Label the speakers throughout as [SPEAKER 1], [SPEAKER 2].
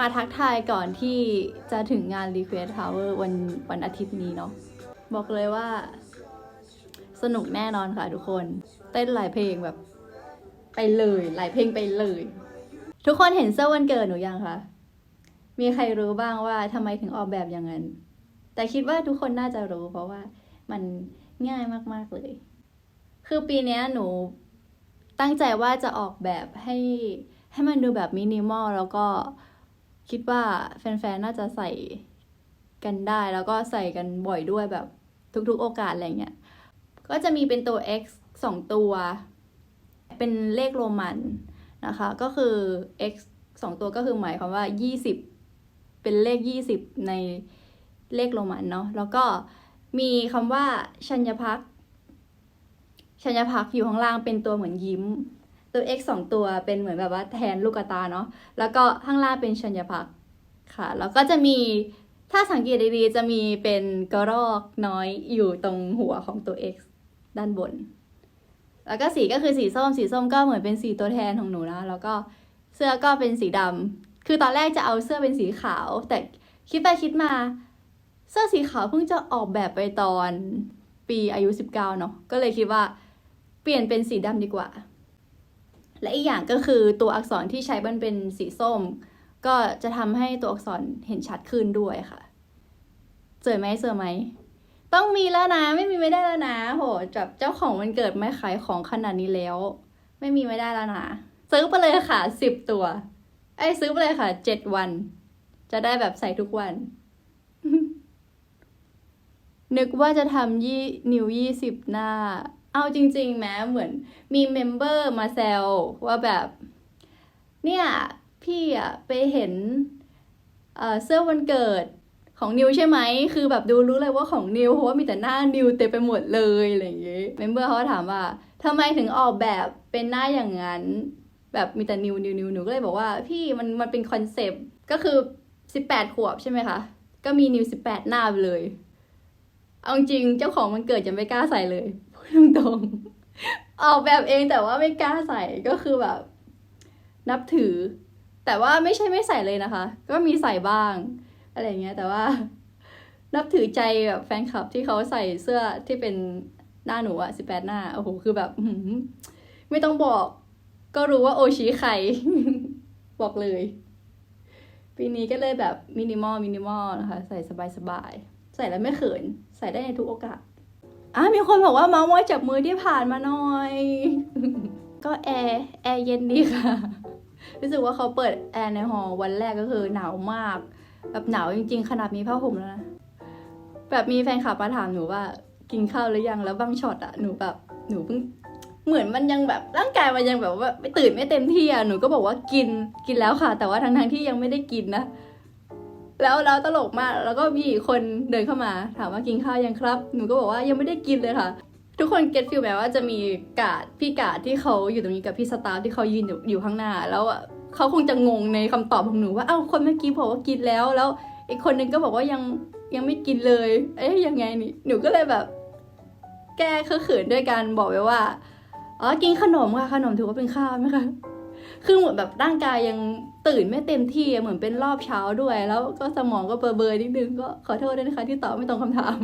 [SPEAKER 1] มาทักทายก่อนที่จะถึงงาน Request Tower วันวันอาทิตย์นี้เนาะบอกเลยว่า สนุกแน่นอนค่ะทุกคน เต้นหลายเพลงแบบ ไปเลย หลายเพลงไปเลย ทุกคนเห็นเสื้อวันเกิดหนูยังคะมีใครรู้บ้างว่าทำไมถึงออกแบบอย่างนั้น แต่คิดว่าทุกคนน่าจะรู้ เพราะว่ามันง่ายมาก ๆ เลย คือปีนี้หนูตั้งใจว่าจะออกแบบให้ให้มันดูแบบมินิมอลแล้วก็ คิดว่าแฟนๆ น่าจะใส่กันได้ แล้วก็ใส่กันบ่อยด้วยแบบทุกๆ โอกาสอะไรเงี้ย ก็จะมีเป็นตัว x สองตัว เป็นเลขโรมันนะคะ ก็คือ x สองตัวก็คือหมายความว่า 20 เป็นเลข 20 ในเลขโรมันเนาะ แล้วก็มีคำว่าชัญญพักชัญญพักอยู่ข้างล่างเป็นตัวเหมือนยิ้ม ตัว x สองตัวเป็นเหมือนแบบว่าแทนลูกตาเนาะแล้วก็ข้างล่างเป็นชัญญพักค่ะ แล้วก็จะมีถ้าสังเกตดีๆ จะมีเป็นกระรอกน้อยอยู่ตรงหัวของตัว x ด้านบน แล้วก็สีก็คือสีส้ม สีส้มก็เหมือนเป็นสีตัวแทนของหนูนะแล้วก็เสื้อก็เป็นสีดำคือตอนแรกจะเอาเสื้อเป็นสีขาว แต่คิดไปคิดมา เสื้อสีขาวเพิ่งจะออกแบบไปตอนปีอายุ 19เนาะก็เลยคิดว่าเปลี่ยนเป็นสีดำดีกว่า และอีกอย่างก็คือตัวอักษรที่ใช้มันเป็นสีส้ม ก็จะทำให้ตัวอักษรเห็นชัดขึ้นด้วยค่ะเจอไหมเจอไหม ต้องมีแล้วนะ ไม่มีไม่ได้แล้วนะ โหจับเจ้าของมันเกิดไม่ขายของขนาดนี้แล้ว ไม่มีไม่ได้แล้วนะ ซื้อไปเลยค่ะสิบตัว ไอ้ซื้อไปเลยค่ะเจ็ดวัน จะได้แบบใส่ทุกวัน นึกว่าจะทำยี่นิ้วยี่สิบหน้า เอาจริง ๆ แม้เหมือนมีเมมเบอร์มาแซวว่าแบบ เนี่ย พี่อะไปเห็นเเสื้อวันเกิดของนิวใช่ไหม คือแบบดูรู้เลยว่าของนิวเพราะว่ามีแต่หน้านิวเต็มไปหมดเลยอะไรอย่างเงี้ยเมมเบอร์เขาถามว่าทำไมถึงออกแบบเป็นหน้าอย่างนั้น แบบมีแต่นิวนิวนิวหนูก็เลยบอกว่า พี่มันมันเป็นคอนเซปต์ก็คือสิบแปดขวบใช่ไหมคะ ก็มีนิวสิบแปดหน้าไปเลย เอาจริงเจ้าของมันเกิดจะไม่กล้าใส่เลย ตรงๆออกแบบเองแต่ว่าไม่กล้าใส่ก็คือแบบ นับถือ แต่ว่าไม่ใช่ไม่ใส่เลยนะคะ ก็มีใส่บ้าง อะไรเงี้ยแต่ว่า นับถือใจแบบแฟนคลับที่เขาใส่เสื้อที่เป็นหน้าหนูอะสิบแปดหน้าโอ้โหคือแบบไม่ต้องบอก ก็รู้ว่าโอชิใคร บอกเลย ปีนี้ก็เลยแบบมินิมอลมินิมอลนะคะ ใส่สบายๆใส่แล้วไม่เขิน ใส่ได้ในทุกโอกาส อะมีคนบอกว่าเมาส์มอยจับมือที่ผ่านมาหน่อย ก็แอร์แอร์เย็นดีค่ะ รู้สึกว่าเขาเปิดแอร์ในหอวันแรกก็คือหนาวมาก แบบหนาวจริง ๆ ขนาดมีผ้าห่มแล้วนะ แบบมีแฟนคลับมาถามหนูว่า กินข้าวหรือยังแล้วบางช็อตอะหนูแบบหนูเพิ่งเหมือนมันยังแบบร่างกายมันยังแบบว่าไม่ตื่นไม่เต็มที่อะหนูก็บอกว่ากินกินแล้วค่ะ แต่ว่าทั้งๆที่ยังไม่ได้กินนะ แล้วแล้วตลกมาก แล้วก็มีอีกคนเดินเข้ามา ถามว่ากินข้าวยังครับ หนูก็บอกว่ายังไม่ได้กินเลยค่ะ ทุกคนเก็ตฟิลแบบว่าจะมีกาดพี่กาดที่เขาอยู่ตรงนี้กับพี่สตาฟที่เขายืนอยู่อยู่ข้างหน้า แล้วอะเขาคงจะงงในคำตอบของหนูว่าเอ้าคนเมื่อกี้บอกว่ากินแล้ว แล้วอีกคนนึงก็บอกว่ายังยังไม่กินเลย เอ๊ยยังไงนี่หนูก็เลยแบบ แก้เขินด้วยการบอกไปว่าอ๋อกินขนมค่ะขนมถือว่าเป็นข้าวไหมคะ คือเหมือนแบบร่างกายยังตื่นไม่เต็มที่เหมือนเป็นรอบเช้าด้วย แล้วก็สมองก็เบลอๆนิดนึงก็ขอโทษด้วยนะคะ ที่ตอบไม่ตรงคำถาม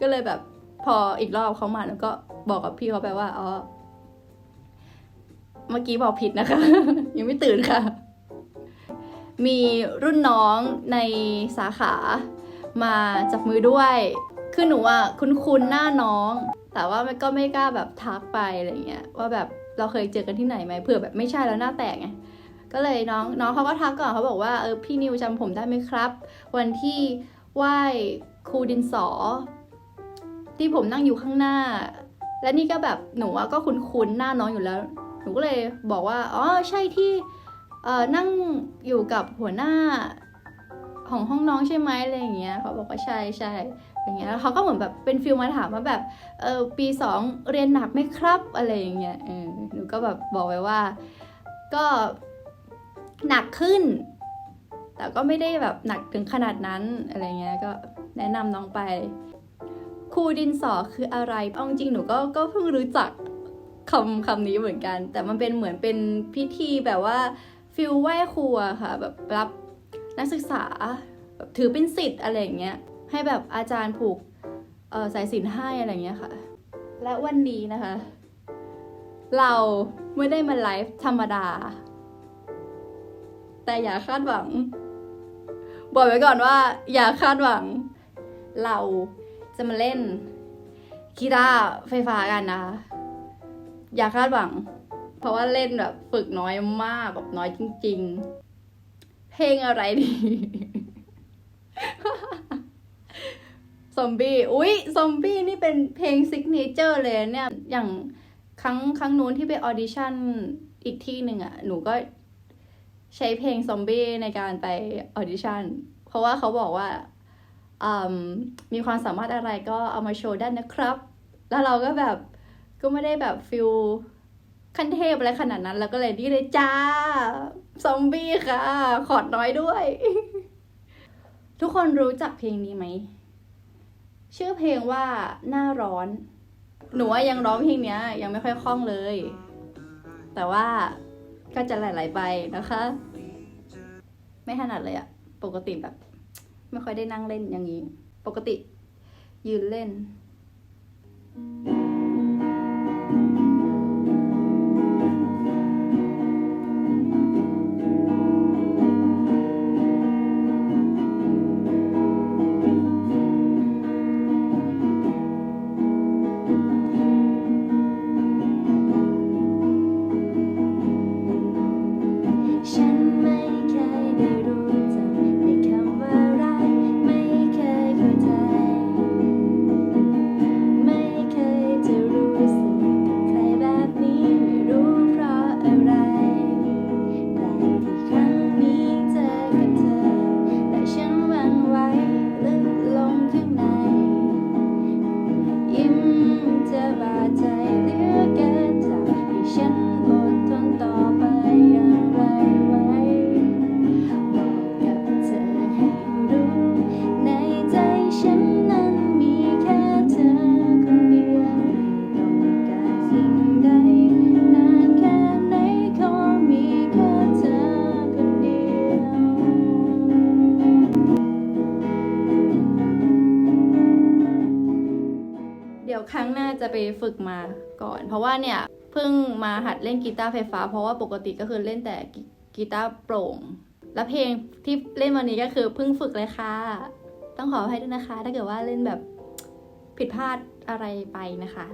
[SPEAKER 1] ก็เลยแบบพออีกรอบเขามาแล้วก็บอกกับพี่เขาไปว่าอ๋อเมื่อกี้บอกผิดนะคะ ยังไม่ตื่นค่ะ มีรุ่นน้องในสาขามาจับมือด้วยคือหนูอะคุ้นๆหน้าน้อง แต่ว่ามันก็ไม่กล้าแบบทักไปอะไรเงี้ยว่าแบบ เราเคยเจอกันที่ไหนไหมเผื่อแบบไม่ใช่แล้วหน้าแตกไงก็เลยน้องน้องเขาก็ทักก่อนเขาบอกว่าเออพี่นิวจำผมได้ไหมครับ วันที่ไหว้ครูดินสอ ที่ผมนั่งอยู่ข้างหน้า และนี่ก็แบบหนูอะก็คุ้นๆหน้าน้องอยู่แล้ว หนูก็เลยบอกว่าอ๋อใช่ที่เออนั่งอยู่กับหัวหน้าของห้องน้องใช่ไหมอะไรอย่างเงี้ยเขาบอกว่าใช่ใช่ อย่างเงี้ยแล้วเขาก็เหมือนแบบเป็นฟิลมาถามว่าแบบเออปีสองเรียนหนักไหมครับอะไรอย่างเงี้ยเออหนูก็แบบบอกไว้ว่า ก็หนักขึ้น แต่ก็ไม่ได้แบบหนักถึงขนาดนั้นอะไรเงี้ยก็แนะนำน้องไปครูดินสอคืออะไรเอาจริงหนูก็ก็เพิ่งรู้จักคำคำนี้เหมือนกัน แต่มันเป็นเหมือนเป็นพิธีแบบว่าฟิลไหว้ครูอะค่ะ แบบรับนักศึกษาแบบถือเป็นสิทธิ์อะไรอย่างเงี้ย ให้แบบอาจารย์ผูกสายสินให้อะไรเงี้ยค่ะ และวันนี้นะคะ เราไม่ได้มาไลฟ์ธรรมดา แต่อย่าคาดหวัง บอกไว้ก่อนว่า อย่าคาดหวัง เราจะมาเล่นกีตาร์ไฟฟ้ากันนะคะอย่าคาดหวัง เพราะว่าเล่นแบบฝึกน้อยมากแบบน้อยจริง ๆ เพลงอะไรดี ซอมบี้ อุ๊ย ซอมบี้นี่เป็นเพลงซิกเนเจอร์เลยเนี่ย อย่างครั้งครั้งนู้นที่ไปออดิชั่นอีกที่หนึ่งอะ่ะ หนูก็ใช้เพลงซอมบี้ในการไปออดิชั่น เพราะว่าเขาบอกว่ามมีความสามารถอะไรก็เอามาโชว์ได้นะครับ แล้วเราก็แบบก็ไม่ได้แบบฟิลขั้นเทพอะไรขนาดนั้น แล้วก็เลยนี่เลยจ้า ซอมบี้ค่ะ ขอดน้อยด้วย ทุกคนรู้จักเพลงนี้ไหม ชื่อเพลงว่าหน้าร้อน หนูว่ายังร้องเพลงเนี้ย ยังไม่ค่อยคล่องเลย แต่ว่าก็จะหลายๆไปนะคะ ไม่ถนัดเลยอะปกติแบบ ไม่ค่อยได้นั่งเล่นอย่างนี้ ปกติยืนเล่น
[SPEAKER 2] เดี๋ยวครั้งหน้า
[SPEAKER 1] จะไปฝึกมาก่อน เพราะว่าเนี่ยเพิ่งมาหัดเล่นกีตาร์ไฟฟ้า เพราะว่าปกติก็คือเล่นแต่กีตาร์โปร่ง และเพลงที่เล่นวันนี้ก็คือเพิ่งฝึกเลยค่ะ ต้องขออภัยด้วยนะคะ ถ้าเกิดว่าเล่นแบบผิดพลาดอะไรไปนะคะ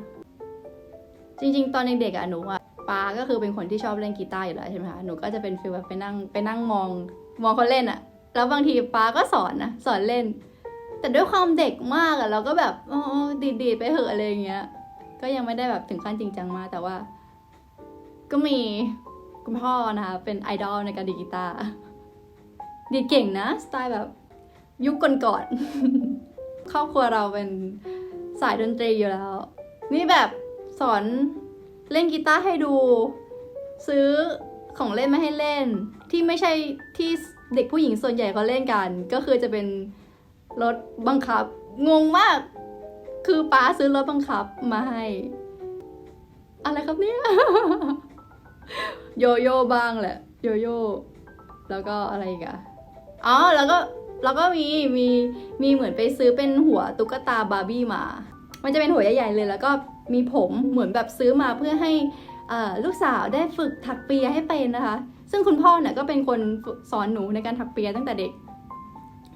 [SPEAKER 1] จริงๆ ตอนเด็กๆอะหนูอะป้าก็คือเป็นคนที่ชอบเล่นกีตาร์อยู่แล้วใช่ไหมคะหนูก็จะเป็นฟีลแบบไปนั่งไปนั่งมองมองเขาเล่นอะแล้วบางทีป้าก็สอนนะสอนเล่น แต่ด้วยความเด็กมากอะเราก็แบบอ๋อดีดๆไปเหอะอะไรอย่างเงี้ย ก็ยังไม่ได้แบบถึงขั้นจริงจังมากแต่ว่า ก็มีคุณพ่อนะคะเป็นไอดอลในการดีกีตาร์ดีดเก่งนะสไตล์แบบยุคก่อนๆครอบครัวเราเป็นสายดนตรีอยู่แล้ว นี่แบบสอนเล่นกีตาร์ให้ดู ซื้อของเล่นมาให้เล่น ที่ไม่ใช่ที่เด็กผู้หญิงส่วนใหญ่เขาเล่นกัน ก็คือจะเป็น รถบังคับ งงมาก คือป้าซื้อรถบังคับมาให้ อะไรครับเนี่ย โยโย่บ้างแหละ โยโย่แล้วก็อะไรอีกอะอ๋อ แล้วก็แล้วก็มีมีมีเหมือนไปซื้อเป็นหัวตุ๊กตาบาร์บี้มา มันจะเป็นหัวใหญ่ๆเลย แล้วก็มีผมเหมือนแบบซื้อมาเพื่อให้ลูกสาวได้ฝึกถักเปียให้เป็นนะคะ ซึ่งคุณพ่อเนี่ยก็เป็นคนสอนหนูในการถักเปียตั้งแต่เด็ก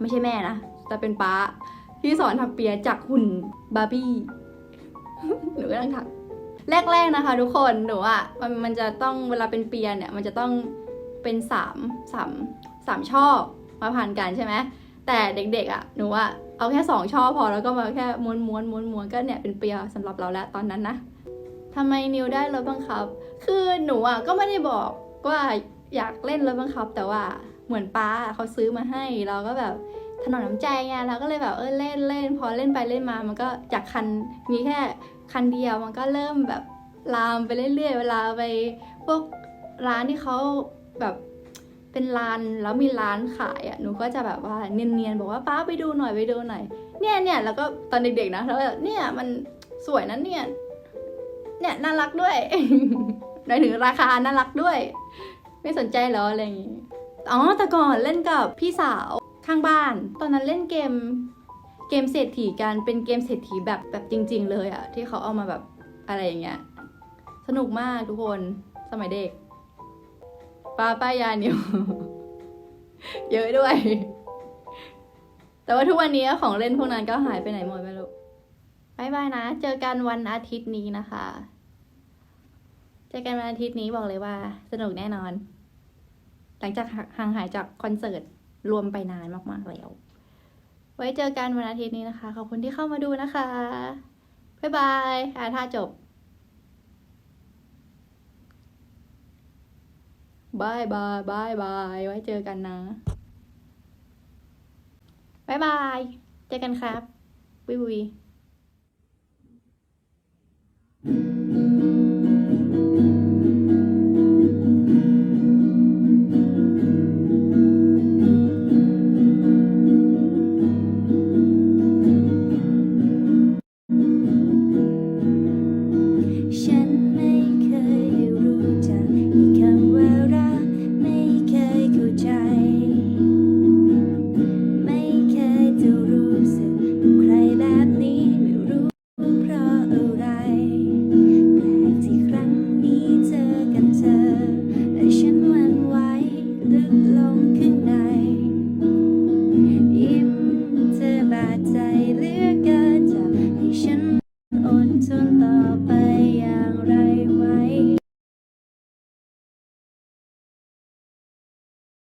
[SPEAKER 1] ไม่ใช่แม่นะ แต่เป็นป้าที่สอนถักเปียจากหุ่นบาร์บี้ หนูก็ต้องถักแรกๆนะคะ ทุกคนหนูอะมันมันจะต้องเวลาเป็นเปียเนี่ย มันจะต้องเป็นสามสามสามช่อมาผ่านกันใช่ไหมแต่เด็กๆอะหนูอะเอาแค่สองช่อพอแล้วก็มาแค่ม้วนม้วนม้วนม้วนก็เนี่ยเป็นเปียสำหรับเราแล้วตอนนั้นนะทำไมนิวได้รถบังคับ คือหนูอะก็ไม่ได้บอกว่าอยากเล่นรถบังคับ แต่ว่าเหมือนป้าเขาซื้อมาให้เราก็แบบ ถนอมน้ำใจไงเราก็เลยแบบเออเล่นเล่นพอเล่นไปเล่นมามันก็จากคันมีแค่คันเดียวมันก็เริ่มแบบลามไปเรื่อยๆ เวลาไปพวกร้านที่เขาแบบเป็นร้านแล้วมีร้านขายอะหนูก็จะแบบว่าเนียนๆบอกว่าป้าไปดูหน่อยไปดูหน่อยเนี่ยเนี่ยแล้วก็ตอนเด็กๆนะแล้วแบบเนี่ยมันสวยนะเนี่ยเนี่ยน่ารักด้วยหมายถึงราคาน่ารักด้วย ไม่สนใจเหรออะไรอย่างงี้อ๋อแต่ก่อนเล่นกับพี่สาว ข้างบ้าน ตอนนั้นเล่นเกมเกมเศรษฐีกันเป็นเกมเศรษฐีแบบแบบจริง ๆ เลยอะที่เขาเอามาแบบอะไรอย่างเงี้ยสนุกมากทุกคนสมัยเด็กป้าป้ายานิวเยอะด้วย แต่ว่าทุกวันนี้ของเล่นพวกนั้นก็หายไปไหนหมดไม่รู้บายบายนะ เจอกันวันอาทิตย์นี้นะคะ เจอกันวันอาทิตย์นี้บอกเลยว่า สนุกแน่นอน หลังจากห่างหายจากคอนเสิร์ต รวมไปนานมากๆแล้ว ไว้เจอกันวันอาทิตย์นี้นะคะ ขอบคุณที่เข้ามาดูนะคะ บ๊ายบายอ่าถ้าจบบายบายบายบายไว้เจอกันนะบายบาย เจอกันครับ บุยบุย